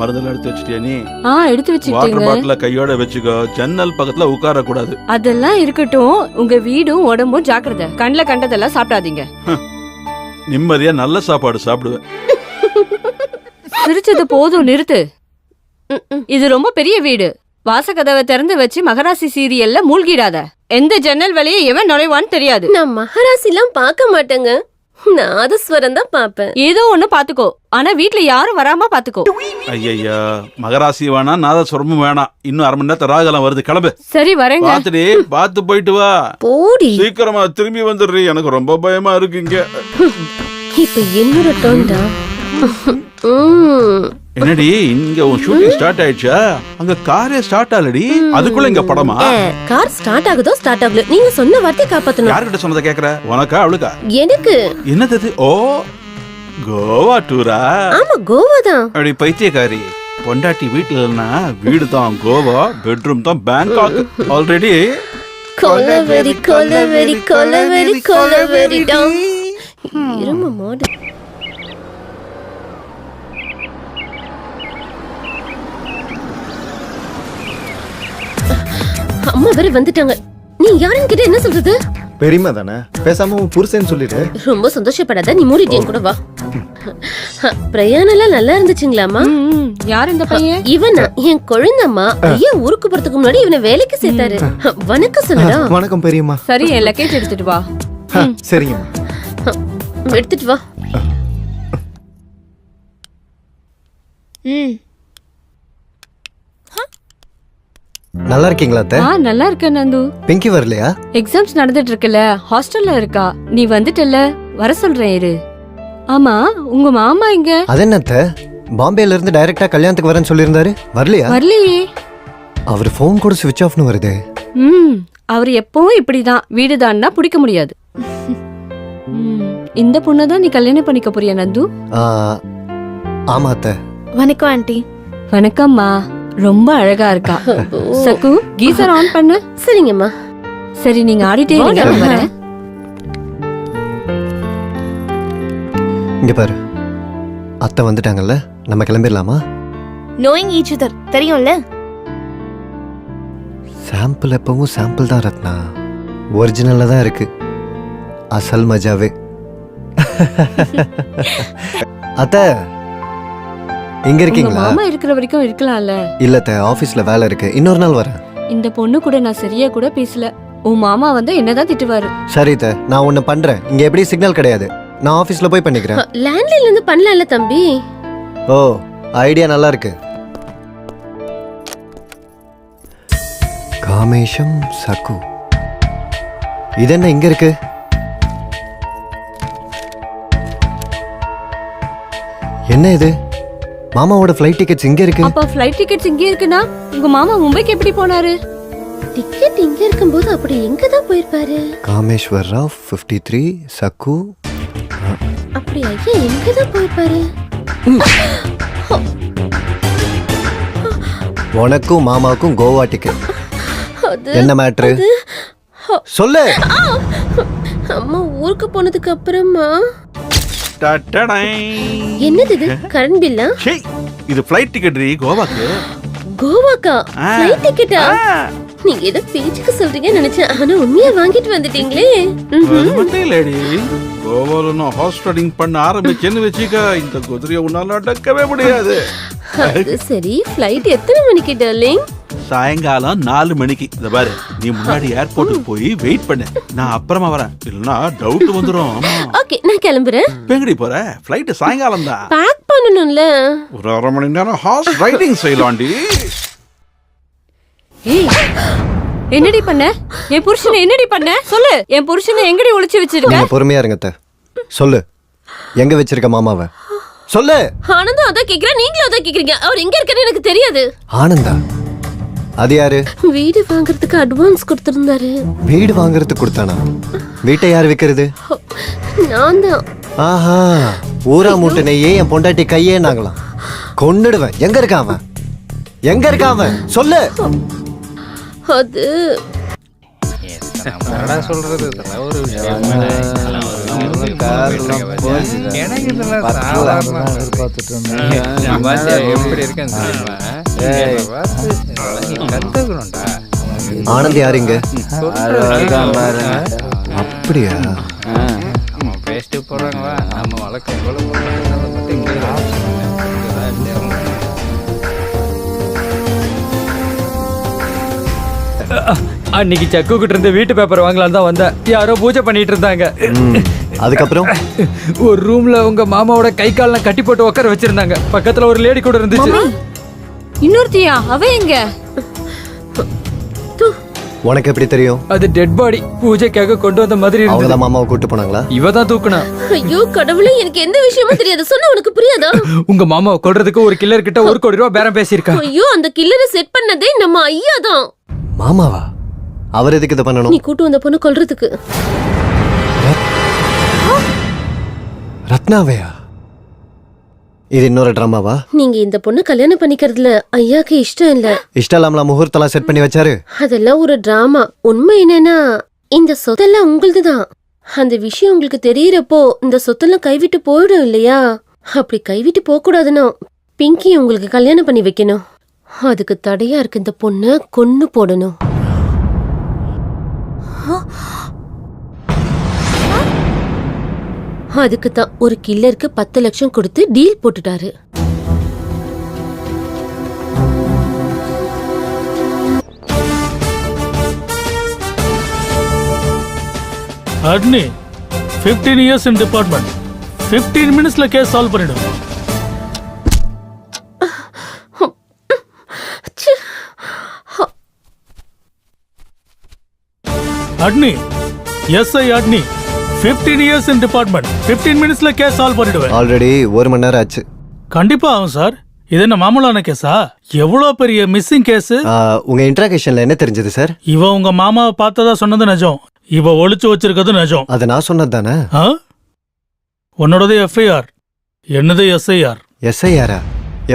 மருந்தெல்லாம் எடுத்து வச்சிட்டியா நீ? ஆ எடுத்து வாட்டர் வச்சுக்கிட்டீங்க பாட்டில கையோட வச்சுக்கோ. ஜன்னல் பக்கத்துல உட்கார கூடாது அதெல்லாம் இருக்கட்டும். உங்க வீடும் உடம்பும் ஜாக்கிரதை. கண்ணுல கண்டதெல்லாம் சாப்பிடாதீங்க. நிம்மதியா நல்ல சாப்பாடு சாப்பிடுவேன். சிரிச்சது போதும் நிறுத்து. இது ரொம்ப பெரிய வீடு. வாசக்கதவை திறந்து வச்சு மகராசி சீரியல்ல மூழ்கிடாத. எந்த ஜன்னல் வழியே எவன் நுழைவான்னு தெரியாது. நான் மகாராசிலாம் பார்க்க மாட்டேங்க. நாதஸ்வரம் தான் பாப்பேன் ஏதோ ஒண்ணு பாத்துக்கோ ஆனா வீட்ல யாரும் வராம பாத்துக்கோ ஐயா மகராசி வேணாம் நாதஸ்வரமும் வேணாம் இன்னும் அரை மணி நேரத்துல ராகலாம் வருது. கிளம்பு. சரி வரேங்க. பாத்துடி பாத்து போயிட்டு வா. போடி. சீக்கிரமா திரும்பி வந்துடுறீ. எனக்கு ரொம்ப பயமா இருக்கு இங்க. இப்ப என்னோட டோன்டா ம். என்னடி இங்க உன் ஷூட்டிங் ஸ்டார்ட் ஆயிடுச்சா? அங்க காரே ஸ்டார்ட் ஆகலடி. அதுக்குள்ள இங்க படமா? கார் ஸ்டார்ட் ஆகுதோ ஸ்டார்ட் ஆகல. நீங்க சொன்ன வார்த்தையை காப்பாத்தணும். யார்கிட்ட சொன்னதை கேக்குற? உனக்கா அவளுக்கா? எனக்கு. என்னது? ஓ கோவா டூரா ஆமா கோவா தான். அப்படி பைத்தியக்காரி. பொண்டாட்டி வீட்டுல இல்லைன்னா வீடு தான் கோவா பெட்ரூம் தான் பேங்காக் ஆல்ரெடி கொலவெறி கொலவெறி கொலவெறி கொலவெறி டாம் இரும மாடு. அம்மா வேற வந்துட்டாங்க. நீ யாருன்னு கிட்ட என்ன சொல்றது? பெரியமா தானே? பேசாம உன் புருஷன் சொல்லிடு. ரொம்ப சந்தோஷப்படாத நீ மூடிட்டு கூட வா. பிரயாணம் எல்லாம் நல்லா இருந்துச்சுங்களாமா. யார் இந்த பையன்? இவனா? என் குழந்தம்மா. ஐயா ஊருக்கு போறதுக்கு முன்னாடி இவனை வேலைக்கு சேர்த்தாரு. வணக்கம் சொல்லடா. வணக்கம் பெரியம்மா. சரி என் லக்கேஜ் எடுத்துட்டு வா. ஆ, சரிங்கம்மா. எடுத்துட்டு வா. ம். நல்லா இருக்கீங்களா அத்தை? ஆ நல்லா இருக்க நந்து. பிங்கி வரலையா? எக்ஸாம்ஸ் நடந்துட்டு இருக்குல்ல ஹாஸ்டல்ல இருக்கா? நீ வந்துட்டல வர சொல்றேன் இரு. ஆமா உங்க மாமா இங்க அது என்ன அத்தை? பாம்பேல இருந்து டைரக்டா கல்யாணத்துக்கு வரேன்னு சொல்லியிருந்தாரு. வரலையா? வரலையே. அவர் ஃபோன் கூட சுவிட்ச் ஆஃப்னு வருது. ம் அவர் எப்பவும் இப்படிதான். வீடு தான்னா பிடிக்க முடியாது. ம், இந்த பொண்ணை தான் நீ கல்யாணம் பண்ணிக்க போறியா நந்து? ஆ, ஆமா அத்தை. வணக்கம் ஆண்டி. வணக்கம்மா. ரொம்ப அழகா இருக்கா. சக்கு கீசர் ஆன் பண்ணு. சரிங்கம்மா. சரி நீங்க ஆடிட்டே இருங்க நான் வரேன். இங்க பாரு. அத்தை வந்துட்டாங்கல்ல நம்ம கிளம்பிடலாமா? நோயிங் ஈச் அதர் தெரியும்ல? சாம்பிள் எப்பவும் சாம்பிள் தான் ரத்னா. ஒரிஜினல்ல தான் இருக்கு. அசல் மஜாவே. அத்தை இங்க இருக்கீங்களா? மாமா இருக்கிற வரைக்கும் இருக்கலாம்ல. இல்ல அத்தை ஆபீஸ்ல வேலை இருக்கு. இன்னொரு நாள் வரேன். இந்த பொண்ணு கூட நான் சரியா கூட பேசல. உன் மாமா வந்து என்னதான் திட்டுவாரு. சரி அத்தை நான் ஒன்னு பண்றேன். இங்க எப்படி சிக்னல் கிடையாது. நான் ஆபீஸ்ல போய் பண்ணிக்கிறேன். லேண்ட்லைன்ல இருந்து பண்ணலாம்ல தம்பி. ஓ ஐடியா நல்லா இருக்கு. காமேஷம் சகு இது என்ன இங்க இருக்கு? என்ன இது? மாமாவோட ஃப்ளைட் டிக்கெட்ஸ் இங்க இருக்கு. அப்ப ஃப்ளைட் டிக்கெட்ஸ் இங்கே இருக்குன்னா உங்க மாமா மும்பைக்கு எப்படி போனாரு? டிக்கெட் இங்க இருக்கும்போது அப்படி எங்க தான் போயிருப்பாரு? காமேஸ்வர் ராவ் ஃபிஃப்டி த்ரீ சக்கு. அப்படி ஐயா எங்க தான் போயிருப்பாரு உனக்கும் மாமாவுக்கும் கோவா டிக்கெட் என்ன மேட்ரு சொல்லு. அம்மா ஊருக்கு போனதுக்கு அப்புறமா. என்னது இது? கரண்ட் பில்லா? ச்சீ, இது ஃப்ளைட் டிக்கெட் கோவாக்கு. கோவாக்கா? ஆ. ஃப்ளைட் டிக்கெட்டா நீங்க ஏதோ பேச்சுக்கு சொல்றீங்கன்னு நினைச்சேன். ஆனா உண்மையா வாங்கிட்டு வந்துட்டீங்களே. இல்லடி. கோவால நான் ஹார்ஸ் ரைடிங் பண்ண ஆரம்பிச்சேன்னு வச்சுக்க. இந்த குதிரையை உன்னால அடக்கவே முடியாது. அது சரி ஃப்ளைட் எத்தனை மணிக்கு டார்லிங் சாயங்காலம் நாலு மணிக்கு. இந்த பாரு நீ முன்னாடி ஏர்போர்ட்டுக்கு போய் வெயிட் பண்ணு. நான் அப்புறமா வரேன். இல்லைன்னா டவுட் வந்துடும் ஆமா. ஓகே நான் கிளம்புறேன். பெங்கடி போற? ஃப்ளைட் சாயங்காலம் தான். பேக் பண்ணணும்ல. ஒரு அரை மணி நேரம் ஹார்ஸ் ரைடிங் செய்யலாண்டி ஏய் என்னடி பண்ண? என் புருஷனை என்னடி பண்ண? சொல்லு. என் புருஷனை எங்கடி ஒளிச்சு வச்சிருக்க? பொறுமையா இருங்க அத்தை. சொல்லு. எங்க வச்சிருக்க மாமாவை? சொல்லு. ஆனந்தும் அதான் கேக்குறேன் நீங்களும் அதான் கேக்குறீங்க. அவர் எங்க இருக்காருன்னு எனக்கு தெரியாது. ஆனந்தா? அது யாரு? வீடு வாங்குறதுக்கு அட்வான்ஸ் கொடுத்திருந்தாரு. வீடு வாங்குறதுக்கு கொடுத்தானா? வீட்டை யார் விக்கிறது? நான் தான். ஆஹா ஊரா மூட்டனையே என் பொண்டாட்டி கையே நாங்களாம். கொன்னுடுவேன். எங்க இருக்கான் அவன்? எங்க இருக்கான் அவன்? சொல்லு. அது என்னடா சொல்றது? எப்படி இருக்கேன் கத்துக்கணும்டா. ஆனந்த் யாருங்க? அப்படியா பேசிட்டு. நம்ம வழக்கம்? அன்னைக்கு செக்கு கிட்ட இருந்து வீட்டு பேப்பர் வாங்கலாம் தான் வந்தேன். யாரோ பூஜை பண்ணிட்டு இருந்தாங்க. அதுக்கப்புறம்? ஒரு ரூம்ல உங்க மாமாவோட கை கால்லாம் கட்டி போட்டு உட்கார வச்சிருந்தாங்க. பக்கத்துல ஒரு லேடி கூட இருந்துச்சு. இன்னொருத்தியா? அவ எங்க? உனக்கு எப்படி தெரியும்? அது டெட் பாடி பூஜைக்காக கொண்டு வந்த மாதிரி அவங்க தான் மாமாவை கூட்டு போனாங்களா? இவ தான் தூக்குனா. ஐயோ கடவுளே எனக்கு எந்த விஷயமும் தெரியாது. சொன்னா உனக்கு புரியாதா? உங்க மாமாவை கொல்றதுக்கு ஒரு கில்லர் கிட்ட ஒரு கோடி ரூபாய் பேரம் பேசியிருக்கா. ஐயோ அந்த கில்லரை செட் பண்ணதே நம்ம ஐயா தான் மாமாவா? அவர் எதுக்கு இதை பண்ணணும்? நீ கூட்டு வந்த பொண்ணு கொல்றதுக்கு. ரத்னாவையா? இது இன்னொரு ட்ராமாவா நீங்க இந்த பொண்ணு கல்யாணம் பண்ணிக்கிறதுல ஐயாக்கு இஷ்டம் இல்ல. இஷ்டம் இல்லாமலாம் முகூர்த்தெல்லாம் செட் பண்ணி வச்சாரு. அதெல்லாம் ஒரு டிராமா உண்மை என்னன்னா இந்த சொத்தெல்லாம் உங்களுதுதான். அந்த விஷயம் உங்களுக்கு தெரியறப்போ இந்த சொத்தெல்லாம் கைவிட்டு போயிடும் இல்லையா? அப்படி கைவிட்டு போக கூடாதுன்னா பிங்கி உங்களுக்கு கல்யாணம் பண்ணி வைக்கணும். அதுக்கு தடையா இருக்கு இந்த பொண்ணை கொன்னு போடணும். அதுக்கு தான் ஒரு கில்லருக்கு பத்து லட்சம் கொடுத்து டீல் போட்டுட்டாரு. அட்னி fifteen years in department fifteen மினிட்ஸ்ல கேஸ் சால்வ் பண்ணிடும் அட்னி SI அட்னி fifteen years in department fifteen மினிட்ஸ்ல கேஸ் சால்வ் பண்ணிடுவேன். ஆல்ரெடி ஒரு மணி நேரம் ஆச்சு. கண்டிப்பா ஆகும் சார் இது என்ன மாமூலான கேஸா எவ்வளோ பெரிய மிஸ்ஸிங் கேஸ் உங்க இன்ட்ராகேஷன்ல என்ன தெரிஞ்சது சார் இவ உங்க மாமாவை பார்த்ததா சொன்னது நிஜம். இவ ஒளிச்சு வச்சிருக்கிறது நிஜம். அது நான் சொன்னது தானே? ஆ? உன்னோடது எஃப்ஐஆர் என்னது எஸ்ஐஆர் எஸ்ஐஆரா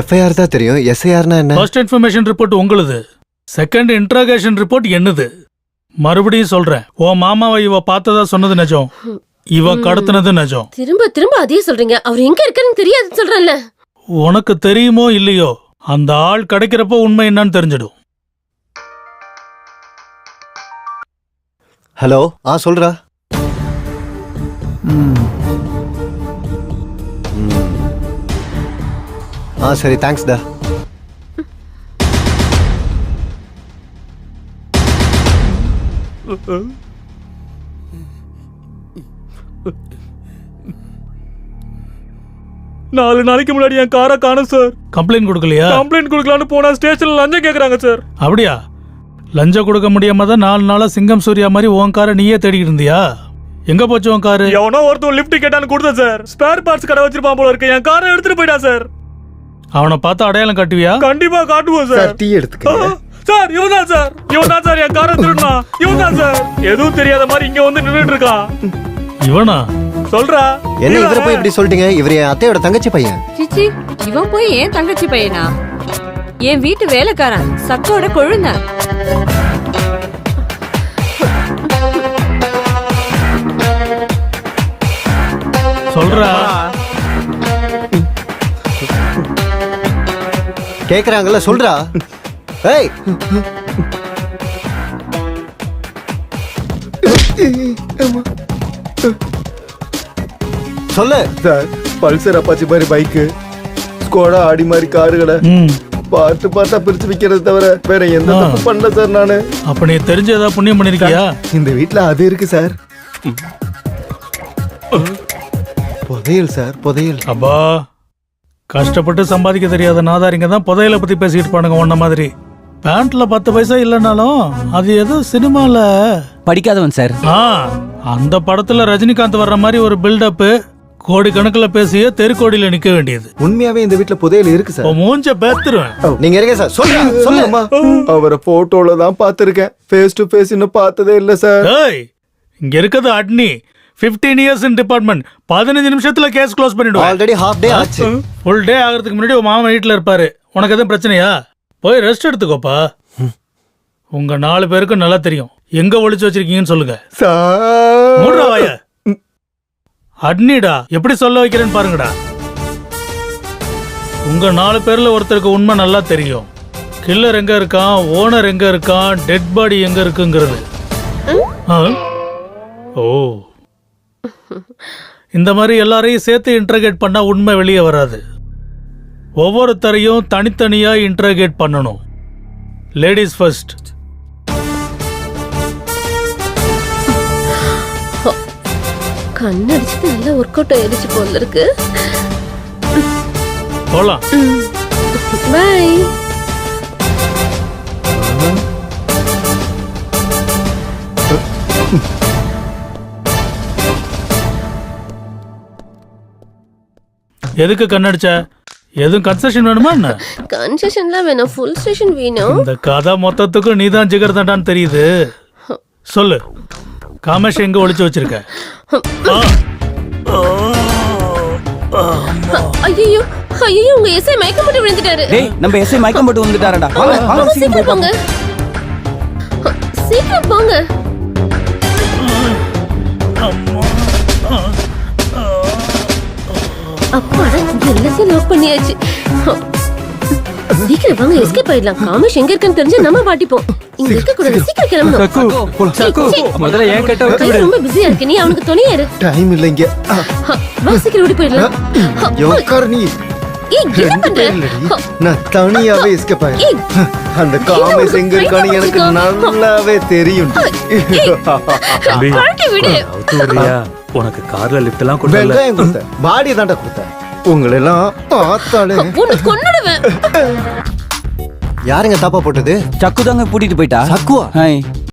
எஃப்ஐஆர் தான் தெரியும். எஸ்ஐஆர்னா என்ன? ஃபர்ஸ்ட் இன்ஃபர்மேஷன் ரிப்போர்ட் உங்களுது. செகண்ட் இன்ட்ராகேஷன் ரிப்போர்ட் என்னது? மறுபடியும் சொல்றேன். உன் மாமாவை இவ பார்த்ததா சொன்னது நிஜம். இவ கடத்தினது நிஜம். திரும்ப திரும்ப அதே சொல்றீங்க. அவர் எங்க இருக்காருன்னு தெரியாதுன்னு சொல்றேன்ல. உனக்கு தெரியுமோ இல்லையோ அந்த ஆள் கிடைக்கிறப்போ உண்மை என்னன்னு தெரிஞ்சிடும். ஹலோ ஆ சொல்றா. ஆ சரி தேங்க்ஸ் டா. நாலு நாளைக்கு முன்னாடி என் காரை காணும் சார் கம்ப்ளைண்ட் கொடுக்கலையா? கம்ப்ளைண்ட் கொடுக்கலான்னு போனா ஸ்டேஷன்ல லஞ்சம் கேக்குறாங்க சார் அப்படியா? லஞ்சம் கொடுக்க முடியாம தான் நாலு நாளா சிங்கம் சூர்யா மாதிரி உன் காரை நீயே தேடிக்கிட்டு இருந்தியா? எங்க போச்சு உன் காரு? எவனோ ஒருத்தன் லிஃப்ட் கேட்டான்னு கொடுத்தேன் சார் ஸ்பேர் பார்ட்ஸ் கடை வச்சிருப்பான் போல இருக்கு. என் காரை எடுத்துட்டு போயிட்டான் சார் அவனை பார்த்து அடையாளம் காட்டுவியா? கண்டிப்பா காட்டுவோம் சார் டீ எடுத்துக்க சார் இவன் தான் சார். இவன் தான் சார் என் காரை திருடுனா. இவன் தான் சார். எதுவும் தெரியாத மாதிரி இங்க வந்து நின்னுட்டு இருக்கான் இவனா? சொல்றா. என்ன. இவரை? போய் இப்படி சொல்லிட்டீங்க? இவர் என் அத்தையோட தங்கச்சி பையன். சிச்சி இவன் போய் ஏன் தங்கச்சி பையனா? என் வீட்டு வேலைக்காரன் சக்கோட கொழுந்த சொல்றா. கேக்குறாங்கல்ல சொல்றா. ஏய். சொல்லு. சார் பல்சர் அப்பாச்சி மாதிரி பைக்கு ஸ்கோடா ஆடி மாதிரி காருகளை பார்த்து பார்த்தா பிரிச்சு விக்கிறது தவிர வேற எந்த. தப்பு பண்ணல சார் நானு. அப்ப நீ தெரிஞ்ச ஏதாவது புண்ணியம் பண்ணிருக்கியா? இந்த வீட்ல அது இருக்கு சார். புதையல் சார் புதையல். அப்பா கஷ்டப்பட்டு சம்பாதிக்க தெரியாத நாதாரிங்க தான் புதையலை பத்தி பேசிட்டு பானுங்க உன்ன மாதிரி. பேண்ட்ல பத்து பைசா இல்லைனாலும் அது ஏதோ சினிமால? படிக்காதவன் சார். ஆ அந்த படத்துல ரஜினிகாந்த் வர்ற மாதிரி ஒரு பில்டப் கோடி கணக்குல பேசிய தெருக்கோடியில நிக்க வேண்டியது. உண்மையாவே இந்த வீட்ல புதையல் இருக்கு சார். மூஞ்ச பேத்துருவேன். நீங்க இருங்க சார். சொல்லுங்க சொல்லுங்க அம்மா. அவரை போட்டோல தான் பார்த்திருக்கேன். ஃபேஸ் டு ஃபேஸ் இன்னும் பார்த்ததே இல்ல சார். ஏய் இங்க இருக்கிறது அட்னி. 15 இயர்ஸ் இன் டிபார்ட்மெண்ட் பதினஞ்சு நிமிஷத்துல கேஸ் க்ளோஸ் பண்ணிடுவேன். ஆல்ரெடி ஹாஃப் டே ஆச்சு. ஃபுல் டே ஆகிறதுக்கு முன்னாடி உன் மாமன் வீட்டில் இருப்பாரு. உனக்கு எதுவும் பிரச்சனையா? போய் ரெஸ்ட் எடுத்துக்கோப்பா. உங்க நாலு பேருக்கும் நல்லா தெரியும். எங்க ஒளிச்சு வச்சிருக்கீங்கன்னு சொல்லுங்க. மூடுறா வாய. அட்னிடா எப்படி சொல்ல வைக்கிறேன்னு பாருங்கடா. உங்க நாலு பேர்ல ஒருத்தருக்கு உண்மை நல்லா தெரியும். கில்லர் எங்க இருக்கான் ஓனர் எங்க இருக்கான் டெட் பாடி எங்க இருக்குங்கிறது. ஆ? ஓ. இந்த மாதிரி எல்லாரையும் சேர்த்து இன்டர்கேட் பண்ணா உண்மை வெளியே வராது. ஒவ்வொருத்தரையும் தனித்தனியா இன்டர்கேட் பண்ணணும். லேடிஸ் ஃபர்ஸ்ட் கண்ணடிச்சது நல்லா ஒர்க் அவுட் ஆயிடுச்சு போல இருக்கு. போலாம். பை எதுக்கு கண்ணடிச்ச? எதுவும் கன்செஷன் வேணுமா என்ன? கன்செஷன்லாம் வேணும். ஃபுல் ஸ்டேஷன் வேணும். இந்த கதை மொத்தத்துக்கும் நீதான் ஜிகர் தண்டான்னு தெரியுது. சொல்லு. காமேஷ் எங்க ஒளிச்சு வச்சிருக்க? ஐயோ ஐயோ உங்க எஸ்ஐ மயக்கம் போட்டு விழுந்துட்டாரு. டேய் நம்ம எஸ்ஐ மயக்கம் போட்டு வந்துட்டாரடா வாங்க வாங்க சீக்கிரம் போங்க. சீக்கிரம் போங்க. அப்பாடா எல்லாத்தையும் லாக் பண்ணியாச்சு. சீக்கிரம் வாங்க எஸ்கேப் ஆயிடலாம். காமேஷ் எங்க இருக்குன்னு தெரிஞ்சா நம்ம மாட்டிப்போம் இங்க இருக்க கூடாது சீக்கிரம். கிளம்பணும். சக்கு முதல்ல ஏன் கேட்ட கை ரொம்ப பிஸியா இருக்கு. நீ அவனுக்கு துணையா இரு டைம் இல்லை இங்க. ஆ, ஹ, வா சீக்கிரம் ஓடி போயிடலாம். ஹ, நீ ஏய் என்ன ரெண்டு பண்ற? பேர் இல்லடி. ஹ, நான் தனியாவே எஸ்கேப் ஏய். ஆயிடுறேன் அந்த காமேஸ் எங்க இருக்கான்னு எனக்கு நல்லாவே தெரியும். கழட்டி விடு. உனக்கு கார்ல லிஃப்ட் எல்லாம் வெங்காயம் கொடுத்தேன். பாடி தாண்டா கொடுத்தேன். உங்களை எல்லாம் பார்த்தாலே கொன்னுடுவேன். யாருங்க தாப்பா போட்டது? சக்கு தாங்க கூட்டிட்டு போயிட்டா? சக்குவா? ஹாய்.